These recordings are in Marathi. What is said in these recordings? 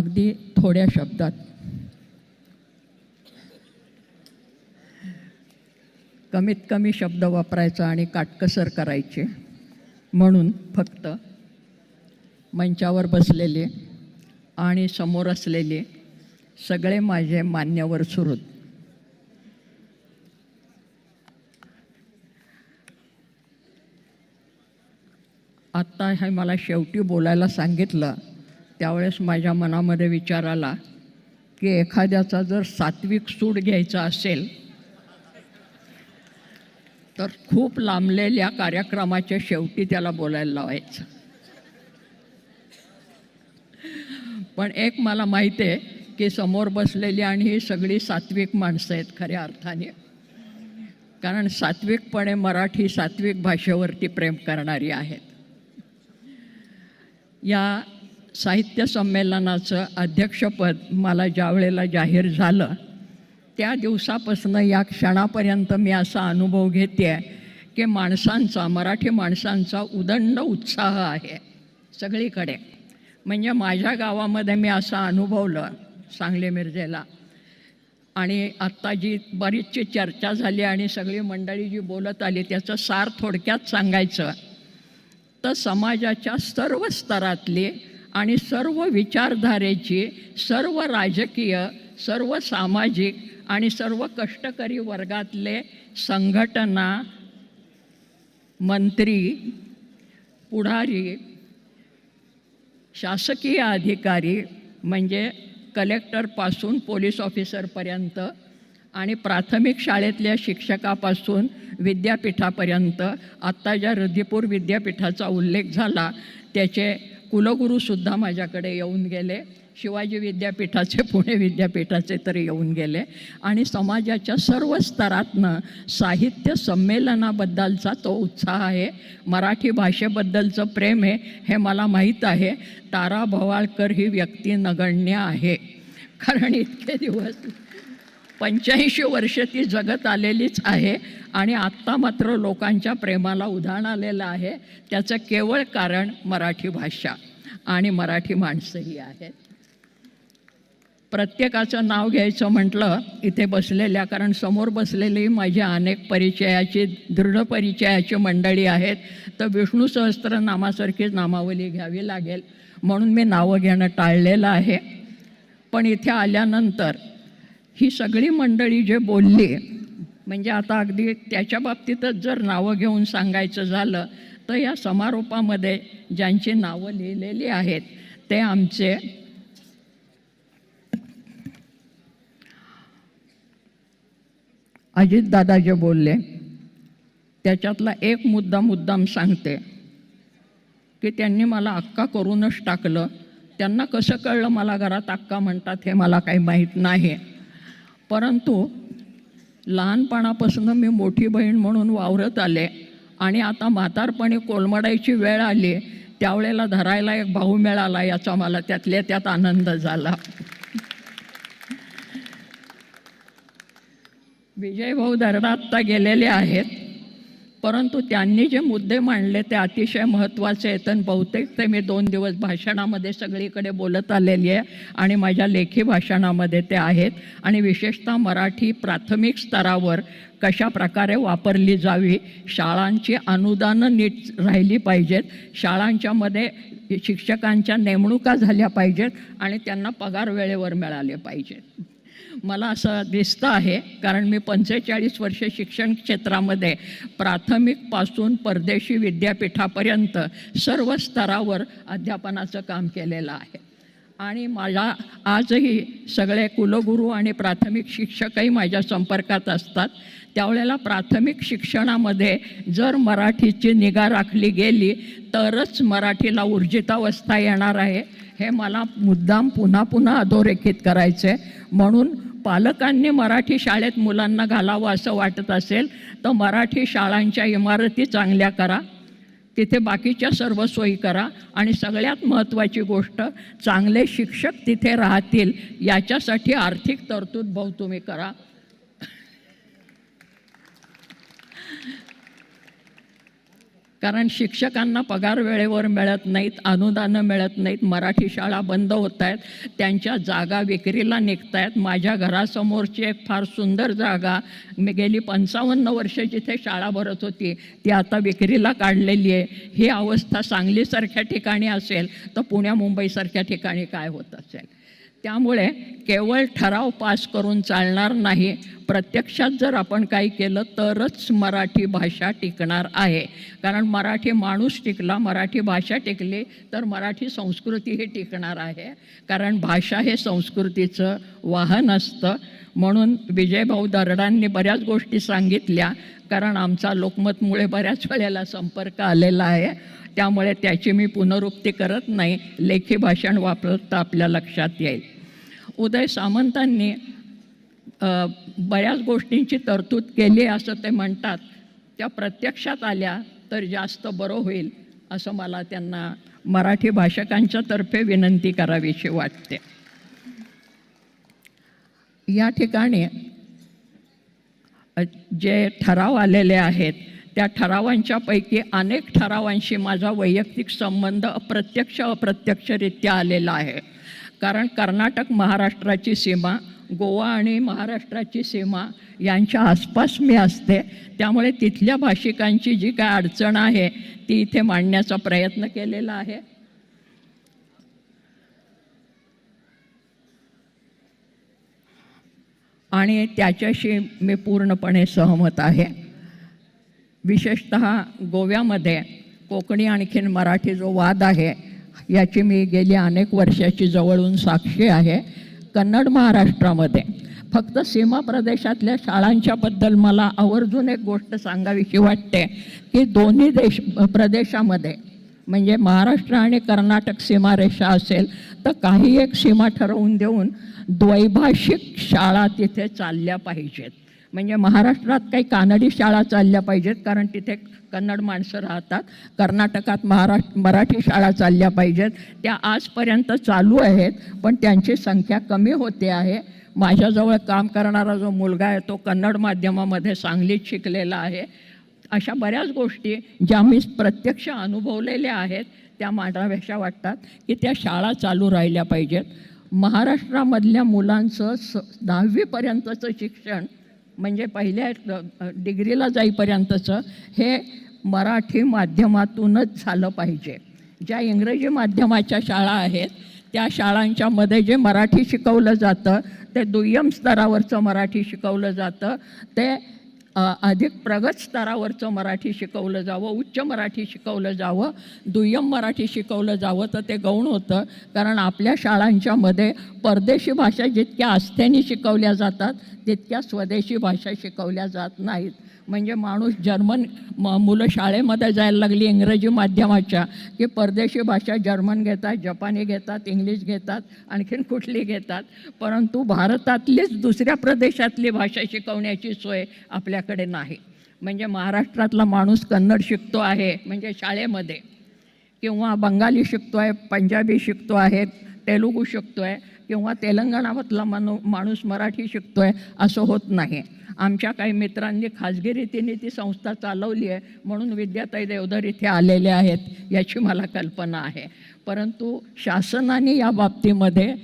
अगदी थोड्या शब्दात. कमीत कमी शब्द वापरायचा आणि काटकसर करायचे. म्हणून फक्त मंचावर बसलेले आणि समोर असलेले सगळे माझे मान्यवर सुरूत आत्ता हे मला शेवटी बोलायला सांगितलं. त्यावेळेस माझ्या मनामध्ये विचार आला की एखाद्याचा जर सात्विक सूड घ्यायचा असेल तर खूप लांबलेल्या कार्यक्रमाच्या शेवटी त्याला बोलायला लावायचं. पण एक मला माहिती आहे की समोर बसलेली आणि ही सगळी सात्विक माणसं आहेत खऱ्या अर्थाने. कारण सात्विकपणे मराठी सात्विक भाषेवरती प्रेम करणारी आहेत. या साहित्य संमेलनाचं अध्यक्षपद मला ज्या वेळेला जाहीर झालं त्या दिवसापासून या क्षणापर्यंत मी असा अनुभव घेते आहे की माणसांचा मराठी माणसांचा उदंड उत्साह आहे सगळीकडे. म्हणजे माझ्या गावामध्ये मी असं अनुभवलं सांगली मिरजेला. आणि आत्ता जी बरीचशी चर्चा झाली आणि सगळी मंडळी जी बोलत आली त्याचं सार थोडक्यात सांगायचं तर समाजाच्या सर्व स्तरातली आणि सर्व विचारधारेची सर्व राजकीय सर्व सामाजिक आणि सर्व कष्टकरी वर्गातले संघटना मंत्री पुढारी शासकीय अधिकारी म्हणजे कलेक्टरपासून पोलीस ऑफिसरपर्यंत आणि प्राथमिक शाळेतल्या शिक्षकापासून विद्यापीठापर्यंत आत्ता ज्या रुद्धीपूर विद्यापीठाचा उल्लेख झाला त्याचे कुलगुरूसुद्धा माझ्याकडे येऊन गेले. शिवाजी विद्यापीठाचे पुणे विद्यापीठाचे तर येऊन गेले. आणि समाजाच्या सर्व स्तरातनं साहित्य संमेलनाबद्दलचा तो उत्साह आहे. मराठी भाषेबद्दलचं प्रेम आहे हे मला माहीत आहे. तारा भवाळकर ही व्यक्ती नगण्य आहे. कारण इतके दिवस पंच्याऐंशी वर्ष ती जगत आलेलीच आहे आणि आत्ता मात्र लोकांच्या प्रेमाला उधाण आलेलं आहे. त्याचं केवळ कारण मराठी भाषा. आणि मराठी माणसंही आहेत. प्रत्येकाचं नाव घ्यायचं म्हटलं इथे बसलेल्या कारण समोर बसलेली माझ्या अनेक परिचयाची दृढ परिचयाची मंडळी आहेत. तर विष्णू सहस्त्रनामासारखीच नामावली घ्यावी लागेल. म्हणून मी नावं घेणं टाळलेलं आहे. पण इथे आल्यानंतर ही सगळी मंडळी जे बोलली म्हणजे आता अगदी त्याच्या बाबतीतच जर नावं घेऊन सांगायचं झालं तर या समारोपामध्ये ज्यांची नावं लिहिलेली आहेत ते आमचे अजितदादा जे बोलले त्याच्यातला एक मुद्दा मुद्दाम सांगते की त्यांनी मला अक्का करूनच टाकलं. त्यांना कसं कळलं मला घरात अक्का म्हणतात हे मला काही माहीत नाही. परंतु लहानपणापासून मी मोठी बहीण म्हणून वावरत आले. आणि आता म्हातारपणी कोलमडायची वेळ आली त्यावेळेला धरायला एक भाऊ मिळाला याचा मला त्यातल्या त्यात आनंद झाला. विजय भाऊ आत्ता गेलेले आहेत. परंतु त्यांनी जे मुद्दे मांडले ते अतिशय महत्त्वाचे आहेत. आणि बहुतेक ते मी दोन दिवस भाषणामध्ये सगळीकडे बोलत आलेली आहे आणि माझ्या लेखी भाषणामध्ये ते आहेत. आणि विशेषतः मराठी प्राथमिक स्तरावर कशा प्रकारे वापरली जावी शाळांची अनुदानं नीट राहिली पाहिजेत शाळांच्यामध्ये शिक्षकांच्या नेमणुका झाल्या पाहिजेत आणि त्यांना पगार वेळेवर मिळाले पाहिजेत. मला असं दिसतं आहे कारण मी पंचेचाळीस वर्ष शिक्षण क्षेत्रामध्ये प्राथमिकपासून परदेशी विद्यापीठापर्यंत सर्व स्तरावर अध्यापनाचं काम केलेलं आहे. आणि मला आजही सगळे कुलगुरू आणि प्राथमिक शिक्षकही माझ्या संपर्कात असतात. त्यावेळेला प्राथमिक शिक्षणामध्ये जर मराठीची निगा राखली गेली तरच मराठीला ऊर्जितावस्था येणार आहे. हे मला मुद्दाम पुन्हा पुन्हा अधोरेखित करायचं आहे म्हणून पालकांनी मराठी शाळेत मुलांना घालावं असं वाटत असेल तर मराठी शाळांच्या इमारती चांगल्या करा तिथे बाकीच्या सर्व सोयी करा आणि सगळ्यात महत्त्वाची गोष्ट चांगले शिक्षक तिथे राहतील याच्यासाठी आर्थिक तरतूद भाऊ तुम्ही करा. कारण शिक्षकांना पगार वेळेवर मिळत नाहीत अनुदानं मिळत नाहीत मराठी शाळा बंद होत आहेत त्यांच्या जागा विक्रीला निघत आहेत. माझ्या घरासमोरची एक फार सुंदर जागा मी गेली पंचावन्न वर्ष जिथे शाळा भरत होती ती आता विक्रीला काढलेली आहे. ही अवस्था सांगलीसारख्या ठिकाणी असेल तर पुण्या मुंबईसारख्या ठिकाणी काय होत असेल? त्यामुळे केवळ ठराव पास करून चालणार नाही प्रत्यक्षात जर आपण काही केलं तरच मराठी भाषा टिकणार आहे. कारण मराठी माणूस टिकला मराठी भाषा टिकली तर मराठी संस्कृती ही टिकणार आहे. कारण भाषा हे संस्कृतीचं वाहन असतं. म्हणून विजयभाऊ दरडांनी बऱ्याच गोष्टी सांगितल्या. कारण आमचा लोकमतमुळे बऱ्याच वेळेला संपर्क आलेला आहे. त्यामुळे त्याची मी पुनरुक्ती करत नाही. लेखी भाषण वापरत आपल्या लक्षात येईल. उदय सामंतांनी बऱ्याच गोष्टींची तरतूद केली असं ते म्हणतात. त्या प्रत्यक्षात आल्या तर जास्त बरं होईल असं मला त्यांना मराठी भाषकांच्या तर्फे विनंती करावीशी वाटते. या ठिकाणी जे ठराव आलेले आहेत त्या ठरावांच्यापैकी अनेक ठरावांशी माझा वैयक्तिक संबंध अप्रत्यक्ष अप्रत्यक्षरित्या आलेला आहे. कारण कर्नाटक महाराष्ट्राची सीमा गोवा आणि महाराष्ट्राची सीमा यांच्या आसपास मी असते. त्यामुळे तिथल्या भाषिकांची जी काय अडचण आहे ती इथे मांडण्याचा प्रयत्न केलेला आहे. आणि त्याच्याशी मी पूर्णपणे सहमत आहे. विशेषत गोव्यामध्ये कोकणी आणखीन मराठी जो वाद आहे याची मी गेली अनेक वर्षाची जवळून साक्षी आहे. कन्नड महाराष्ट्रामध्ये. फक्त सीमा प्रदेशातल्या शाळांच्याबद्दल मला आवर्जून एक गोष्ट सांगावीशी वाटते की दोन्ही देश प्रदेशामध्ये म्हणजे महाराष्ट्र आणि कर्नाटक सीमारेषा असेल तर काही एक सीमा ठरवून देऊन द्वैभाषिक शाळा तिथे चालल्या पाहिजेत. म्हणजे महाराष्ट्रात काही कानडी शाळा चालल्या पाहिजेत कारण तिथे कन्नड माणसं राहतात. कर्नाटकात महाराष्ट्र मराठी शाळा चालल्या पाहिजेत. त्या आजपर्यंत चालू आहेत पण त्यांची संख्या कमी होते आहे. माझ्याजवळ काम करणारा जो मुलगा आहे तो कन्नड माध्यमामध्ये सांगलीत शिकलेला आहे. अशा बऱ्याच गोष्टी ज्या मी प्रत्यक्ष अनुभवलेल्या आहेत त्या मांडाव्याशा वाटतात की त्या शाळा चालू राहिल्या पाहिजेत. महाराष्ट्रामधल्या मुलांचं स दहावीपर्यंतचं शिक्षण म्हणजे पहिल्या डिग्रीला जाईपर्यंतचं हे मराठी माध्यमातूनच झालं पाहिजे. ज्या इंग्रजी माध्यमाच्या शाळा आहेत त्या शाळांच्यामध्ये जे मराठी शिकवलं जातं ते दुय्यम स्तरावरचं मराठी शिकवलं जातं ते अधिक प्रगत स्तरावरचं मराठी शिकवलं जावं उच्च मराठी शिकवलं जावं दुय्यम मराठी शिकवलं जावं तर ते गौण होतं. कारण आपल्या शाळांच्यामध्ये परदेशी भाषा जितक्या आस्थेने शिकवल्या जातात तितक्या स्वदेशी भाषा शिकवल्या जात नाहीत. म्हणजे माणूस जर्मन म मुलं शाळेमध्ये जायला लागली इंग्रजी माध्यमाच्या की परदेशी भाषा जर्मन घेतात जपानी घेतात इंग्लिश घेतात आणखीन कुठली घेतात. परंतु भारतातलीच दुसऱ्या प्रदेशातली भाषा शिकवण्याची सोय आपल्याकडे नाही. म्हणजे महाराष्ट्रातला माणूस कन्नड शिकतो आहे म्हणजे शाळेमध्ये. किंवा बंगाली शिकतो आहे पंजाबी शिकतो आहे तेलुगू शिकतो आहे किंवा तेलंगणामधला माणू माणूस मराठी शिकतो आहे असं होत नाही. आमच्या काही मित्रांनी खाजगी रीतीने ती संस्था चालवली आहे म्हणून विद्याताई देवधर इथे आलेले आहेत याची मला कल्पना आहे. परंतु शासनाने या बाबतीमध्ये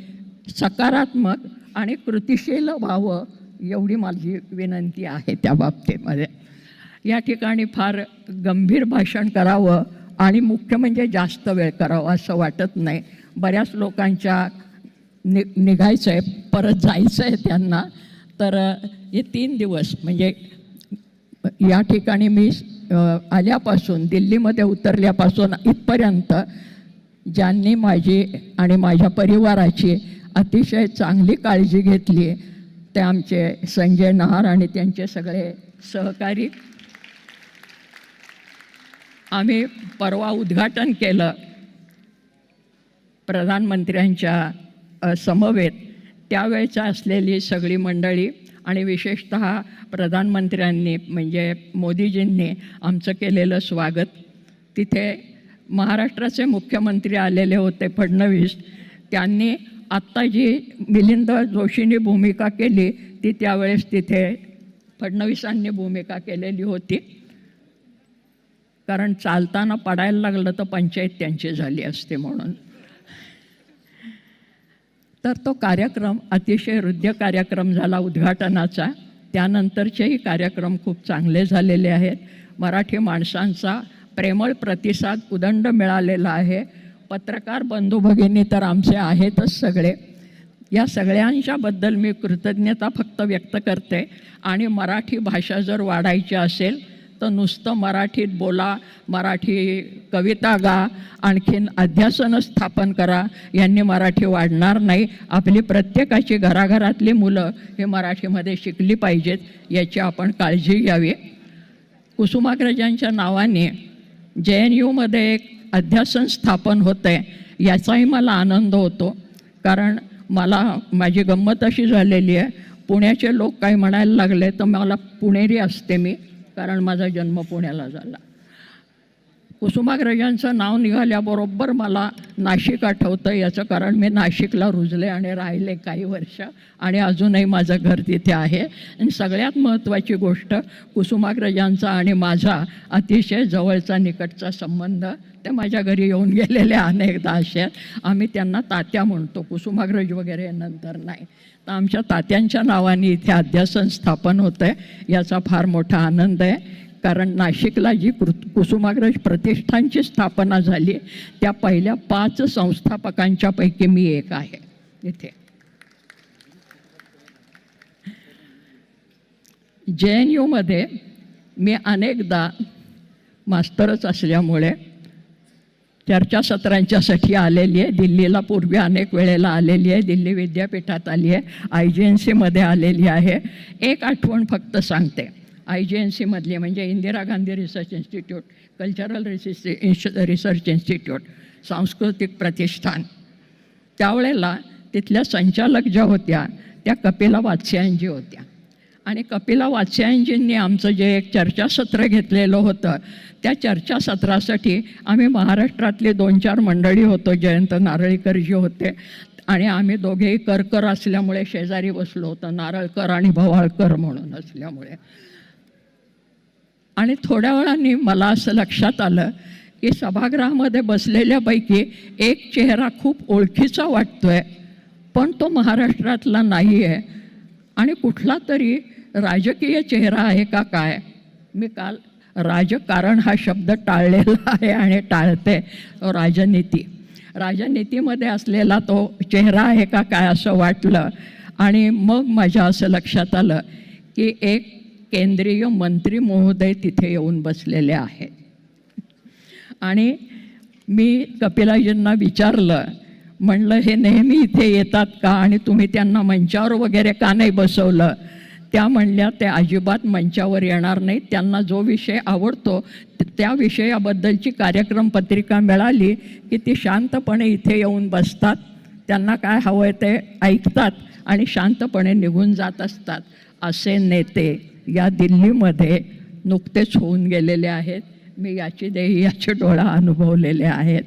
सकारात्मक आणि कृतिशील व्हावं एवढी माझी विनंती आहे त्या बाबतीमध्ये. या ठिकाणी फार गंभीर भाषण करावं आणि मुख्य म्हणजे जास्त वेळ करावं असं वाटत नाही. बऱ्याच लोकांच्या नि निघायचं आहे परत जायचं आहे त्यांना. तर हे तीन दिवस म्हणजे या ठिकाणी मी आल्यापासून दिल्लीमध्ये उतरल्यापासून इथपर्यंत ज्यांनी माझी आणि माझ्या परिवाराची अतिशय चांगली काळजी घेतली ते आमचे संजय नहार आणि त्यांचे सगळे सहकारी. आम्ही परवा उद्घाटन केलं प्रधानमंत्र्यांच्या समवेत. त्यावेळेचा असलेली सगळी मंडळी आणि विशेषत प्रधानमंत्र्यांनी म्हणजे मोदीजींनी आमचं केलेलं स्वागत. तिथे महाराष्ट्राचे मुख्यमंत्री आलेले होते फडणवीस. त्यांनी आत्ता जी मिलिंद जोशींनी भूमिका केली ती त्यावेळेस तिथे फडणवीसांनी भूमिका केलेली होती. कारण चालताना पडायला लागलं तर पंचायत त्यांची झाली असते म्हणून. तर तो कार्यक्रम अतिशय हृदय कार्यक्रम झाला उद्घाटनाचा. त्यानंतरचेही कार्यक्रम खूप चांगले झालेले आहेत. मराठी माणसांचा प्रेमळ प्रतिसाद उदंड मिळालेला आहे. पत्रकार बंधू भगिनी तर आमचे आहेतच सगळे. या सगळ्यांच्याबद्दल मी कृतज्ञता फक्त व्यक्त करते. आणि मराठी भाषा जर वाढायची असेल तर नुसतं मराठीत बोला मराठी कविता गा आणखीन अध्यासनं स्थापन करा. यांनी मराठी वाढणार नाही. आपली प्रत्येकाची घराघरातली मुलं हे मराठीमध्ये शिकली पाहिजेत याची आपण काळजी घ्यावी. कुसुमाग्रजांच्या नावाने जे एन यूमध्ये एक अध्यासन स्थापन होतं आहे याचाही मला आनंद होतो. कारण मला माझी गंमत अशी झालेली आहे. पुण्याचे लोक काही म्हणायला लागले तर मला पुणेरी असते मी. कारण माझा जन्म पुण्याला झाला. कुसुमाग्रजांचं नाव निघाल्याबरोबर मला नाशिक आठवतं. याचं कारण मी नाशिकला रुजले आणि राहिले काही वर्ष आणि अजूनही माझं घर तिथे आहे. आणि सगळ्यात महत्त्वाची गोष्ट कुसुमाग्रजांचा आणि माझा अतिशय जवळचा निकटचा संबंध ते माझ्या घरी येऊन गेलेले अनेकदा असे. आहेत आम्ही त्यांना तात्या म्हणतो. कुसुमाग्रज वगैरे नंतर नाही. आमच्या तात्यांच्या नावाने इथे अध्यासन स्थापन होतं आहे याचा फार मोठा आनंद आहे. कारण नाशिकला जी कृ कुसुमाग्रज प्रतिष्ठानची स्थापना झाली त्या पहिल्या पाच संस्थापकांच्या पैकी मी एक आहे. इथे. जे एन यूमध्ये मी अनेकदा मास्तरच असल्यामुळे चर्चासत्रांच्यासाठी आलेली आहे. दिल्लीला पूर्वी अनेक वेळेला आलेली आहे. दिल्ली विद्यापीठात आली आहे. आय जी एन सीमध्ये आलेली आहे. एक आठवण फक्त सांगते. आय जी एन सीमधली म्हणजे Indira Gandhi research institute cultural research research institute सांस्कृतिक प्रतिष्ठान. त्यावेळेला तिथल्या संचालक ज्या होत्या त्या कपिला वात्स्यांजी होत्या. आणि कपिला वात्स्यायनजींनी आमचं जे एक चर्चासत्र घेतलेलं होतं त्या चर्चासत्रासाठी आम्ही महाराष्ट्रातली दोन चार मंडळी होतो जयंत नारळीकरजी होते आणि आम्ही दोघेही करकर असल्यामुळे शेजारी बसलो होतो नारळकर आणि भवाळकर म्हणून असल्यामुळे. आणि थोड्या वेळाने मला असं लक्षात आलं की सभागृहामध्ये बसलेल्यापैकी एक चेहरा खूप ओळखीचा वाटतो आहे पण तो महाराष्ट्रातला नाही आहे आणि कुठला तरी राजकीय चेहरा आहे का काय? मी काल राजकारण हा शब्द टाळलेला आहे आणि टाळते. राजनीती. राजनीतीमध्ये असलेला तो चेहरा आहे का काय असं वाटलं? आणि मग माझ्या असं लक्षात आलं की एक केंद्रीय मंत्री महोदय तिथे येऊन बसलेले आहेत. आणि मी कपिलाजींना विचारलं म्हणलं हे नेहमी इथे येतात का? आणि तुम्ही त्यांना मंचावर वगैरे का नाही बसवलं? त्या म्हणल्या ते अजिबात मंचावर येणार नाहीत. त्यांना जो विषय आवडतो त्या विषयाबद्दलची कार्यक्रम पत्रिका मिळाली की ती शांतपणे इथे येऊन बसतात. त्यांना काय हवं आहे ते ऐकतात आणि शांतपणे निघून जात असतात. असे नेते या दिल्लीमध्ये नुकतेच होऊन गेलेले आहेत. मी याची देही याचे डोळा अनुभवलेले आहेत.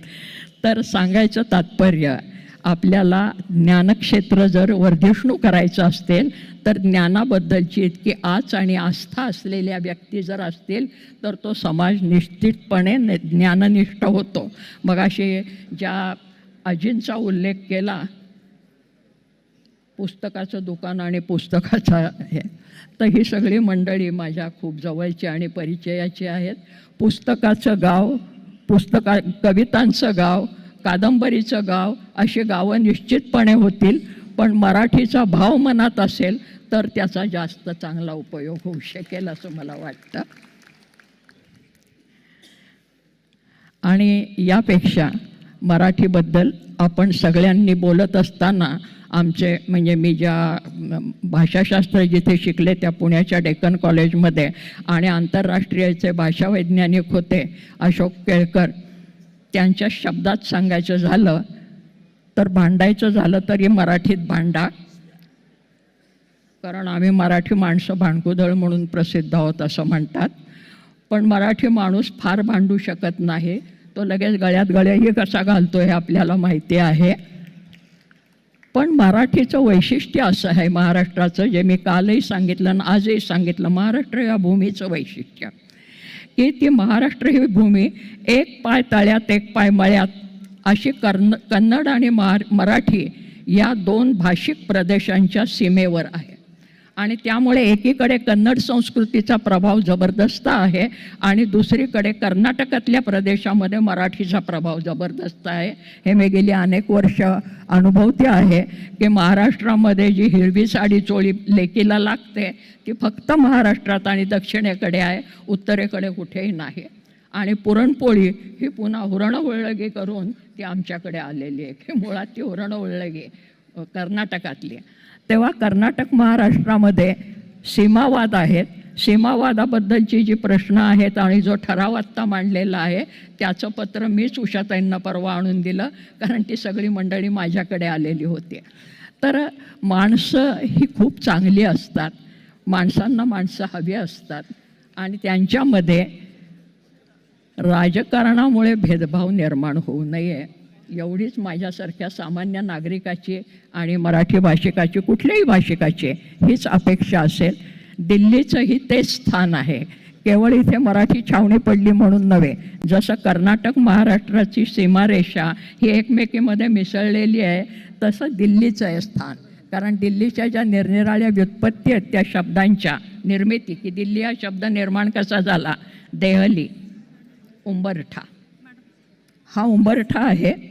तर सांगायचं तात्पर्य आपल्याला ज्ञानक्षेत्र जर वर्धिष्णू करायचं असेल तर ज्ञानाबद्दलची इतकी आच आणि आस्था असलेल्या व्यक्ती जर असतील तर तो समाज निश्चितपणे ने ज्ञाननिष्ठ होतो. मग असे ज्या अजींचा उल्लेख केला पुस्तकाचं दुकान आणि पुस्तकाचं आहे तर ही सगळी मंडळी माझ्या खूप जवळची आणि परिचयाची आहेत. पुस्तकाचं गाव पुस्तका कवितांचं गाव कादंबरीचं गाव अशी गावं निश्चितपणे होतील पण मराठीचा भाव मनात असेल तर त्याचा जास्त चांगला उपयोग होऊ शकेल असं मला वाटतं. आणि यापेक्षा मराठीबद्दल आपण सगळ्यांनी बोलत असताना आमचे म्हणजे मी ज्या भाषाशास्त्र जिथे शिकले त्या पुण्याच्या डेक्कन कॉलेजमध्ये आणि आंतरराष्ट्रीयचे भाषावैज्ञानिक होते अशोक केळकर त्यांच्या शब्दात सांगायचं झालं तर भांडायचं झालं तरी मराठीत भांडा. कारण आम्ही मराठी माणसं भांडकुदळ म्हणून प्रसिद्ध आहोत असं म्हणतात. पण मराठी माणूस फार भांडू शकत नाही. तो लगेच गळ्यात गळ्याही कसा घालतो हे आपल्याला माहिती आहे. पण मराठीचं वैशिष्ट्य असं आहे महाराष्ट्राचं जे मी कालही सांगितलं आणि आजही सांगितलं महाराष्ट्र या भूमीचं वैशिष्ट्य. की ती महाराष्ट्र ही भूमी एक पाय तळ्यात एक पाय मळ्यात. अशी कर्न कन्नड आणि महा मराठी या दोन भाषिक प्रदेशांच्या सीमेवर आहे. आणि त्यामुळे एकीकडे कन्नड संस्कृतीचा प्रभाव जबरदस्त आहे आणि दुसरीकडे कर्नाटकातल्या प्रदेशामध्ये मराठीचा प्रभाव जबरदस्त आहे. हे मी गेली अनेक वर्ष अनुभवते आहे की महाराष्ट्रामध्ये जी हिरवी साडी चोळी लेकीला लागते ती फक्त महाराष्ट्रात आणि दक्षिणेकडे आहे उत्तरेकडे कुठेही नाही. आणि पुरणपोळी ही पुन्हा हुरणवळगी करून ती आमच्याकडे आलेली आहे. की मुळात ती हुरणवळगी उळलगी कर्नाटकातली तेव्हा कर्नाटक महाराष्ट्रामध्ये सीमावाद आहेत. सीमावादाबद्दलची जी प्रश्न आहेत आणि जो ठराव आत्ता मांडलेला आहे त्याचं पत्र मीच उषाताईंना परवा आणून दिलं कारण ती सगळी मंडळी माझ्याकडे आलेली होती. तर माणसं ही खूप चांगली असतात. माणसांना माणसं हवी असतात. आणि त्यांच्यामध्ये राजकारणामुळे भेदभाव निर्माण होऊ नये. एवढीच माझ्यासारख्या सामान्य नागरिकाची आणि मराठी भाषिकाची कुठल्याही भाषिकाची हीच अपेक्षा असेल. दिल्लीचंही तेच स्थान आहे. केवळ इथे मराठी छावणी पडली म्हणून नव्हे जसं कर्नाटक महाराष्ट्राची सीमारेषा ही एकमेकीमध्ये मिसळलेली आहे तसं दिल्लीचं आहे स्थान. कारण दिल्लीच्या ज्या निरनिराळ्या व्युत्पत्ती आहेत त्या शब्दांच्या निर्मिती की दिल्ली हा शब्द निर्माण कसा झाला? देहली उंबरठा. हा उंबरठा आहे.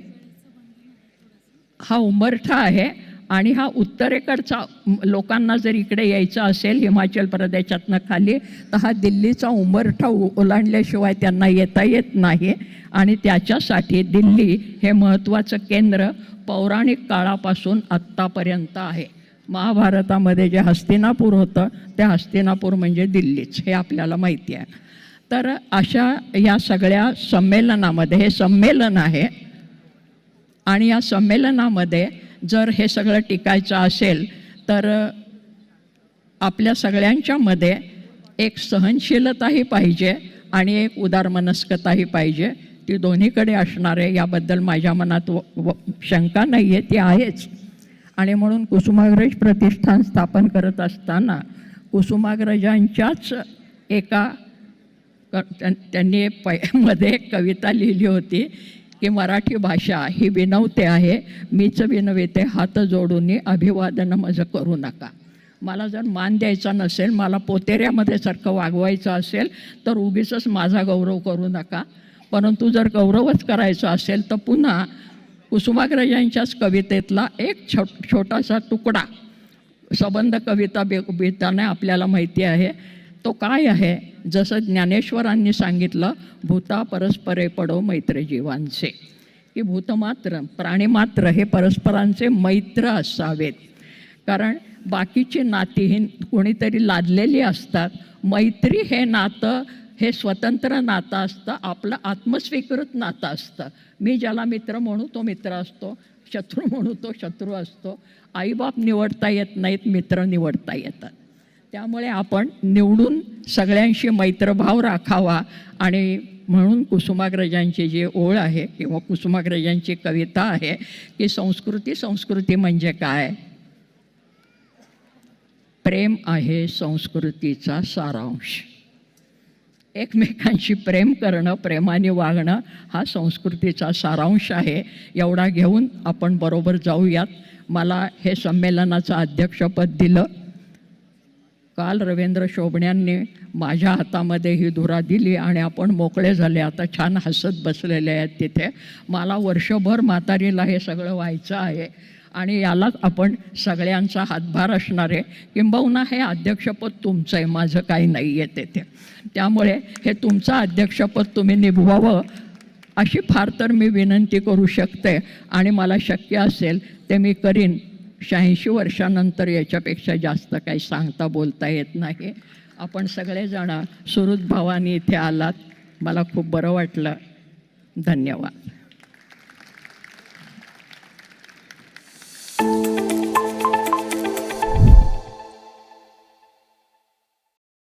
हा उंबरठा आहे आणि हा उत्तरेकडचा लोकांना जर इकडे यायचं असेल हिमाचल प्रदेशातनं खाली तर हा दिल्लीचा उंबरठा ओलांडल्याशिवाय त्यांना येता येत नाही. आणि त्याच्यासाठी दिल्ली हे महत्त्वाचं केंद्र पौराणिक काळापासून आत्तापर्यंत आहे. महाभारतामध्ये जे हस्तिनापूर होतं ते हस्तिनापूर म्हणजे दिल्लीच हे आपल्याला माहिती आहे. तर अशा या सगळ्या संमेलनामध्ये हे संमेलन आहे आणि या संमेलनामध्ये जर हे सगळं टिकायचं असेल तर आपल्या सगळ्यांच्यामध्ये एक सहनशीलताही पाहिजे आणि एक उदारमनस्कताही पाहिजे. ती दोन्हीकडे असणार आहे याबद्दल माझ्या मनात व, व शंका नाही आहे ती आहेच. आणि म्हणून कुसुमाग्रज प्रतिष्ठान स्थापन करत असताना कुसुमाग्रजांच्याच एका क- त्यां- त्यांनी पै मध्ये एक कविता लिहिली होती की मराठी भाषा ही विनवते आहे. मीच विनविते हात जोडून अभिवादन माझं करू नका. मला जर मान द्यायचा नसेल मला पोतेऱ्यामध्ये सारखं वागवायचं असेल तर उगीच माझा गौरव करू नका. परंतु जर गौरवच करायचा असेल तर पुन्हा कुसुमाग्रजांच्याच कवितेतला एक छो छोटासा तुकडा सबंध कविता बे बेताने आपल्याला माहिती आहे. तो काय आहे? जसं ज्ञानेश्वरांनी सांगितलं भूता परस्परे पडो मैत्र जीवांचे की भूतमात्र प्राणीमात्र हे परस्परांचे मैत्र असावेत. कारण बाकीची नाती ही कोणीतरी लादलेली असतात. मैत्री हे नातं हे स्वतंत्र नातं असतं आपलं आत्मस्वीकृत नातं असतं. मी ज्याला मित्र म्हणू तो मित्र असतो. शत्रू म्हणू तो शत्रू असतो. आईबाप निवडता येत नाहीत मित्र निवडता येतात. त्यामुळे आपण निवडून सगळ्यांशी मैत्रभाव राखावा. आणि म्हणून कुसुमाग्रजांची जी ओळ आहे किंवा कुसुमाग्रजांची कविता आहे की संस्कृती संस्कृती म्हणजे काय? प्रेम आहे संस्कृतीचा सारांश. एकमेकांशी प्रेम करणं प्रेमाने वागणं हा संस्कृतीचा सारांश आहे. एवढा घेऊन आपण बरोबर जाऊयात. मला हे संमेलनाचं अध्यक्षपद दिलं. काल रवींद्र शोभण्यांनी माझ्या हातामध्ये ही धुरा दिली आणि आपण मोकळे झाले. आता छान हसत बसलेले आहेत तिथे. मला वर्षभर म्हातारीला हे सगळं व्हायचं आहे आणि यालाच आपण सगळ्यांचा हातभार असणार आहे. किंबहुना हे अध्यक्षपद तुमचं आहे. माझं काही नाही आहे तेथे. त्यामुळे हे तुमचं अध्यक्षपद तुम्ही निभवावं अशी फार तर मी विनंती करू शकते आणि मला शक्य असेल ते मी करीन. शहाऐंशी वर्षानंतर याच्यापेक्षा जास्त काही सांगता बोलता येत नाही. आपण सगळेजण सुरुत भावानी इथे आलात. मला खूप बरं वाटलं. धन्यवाद.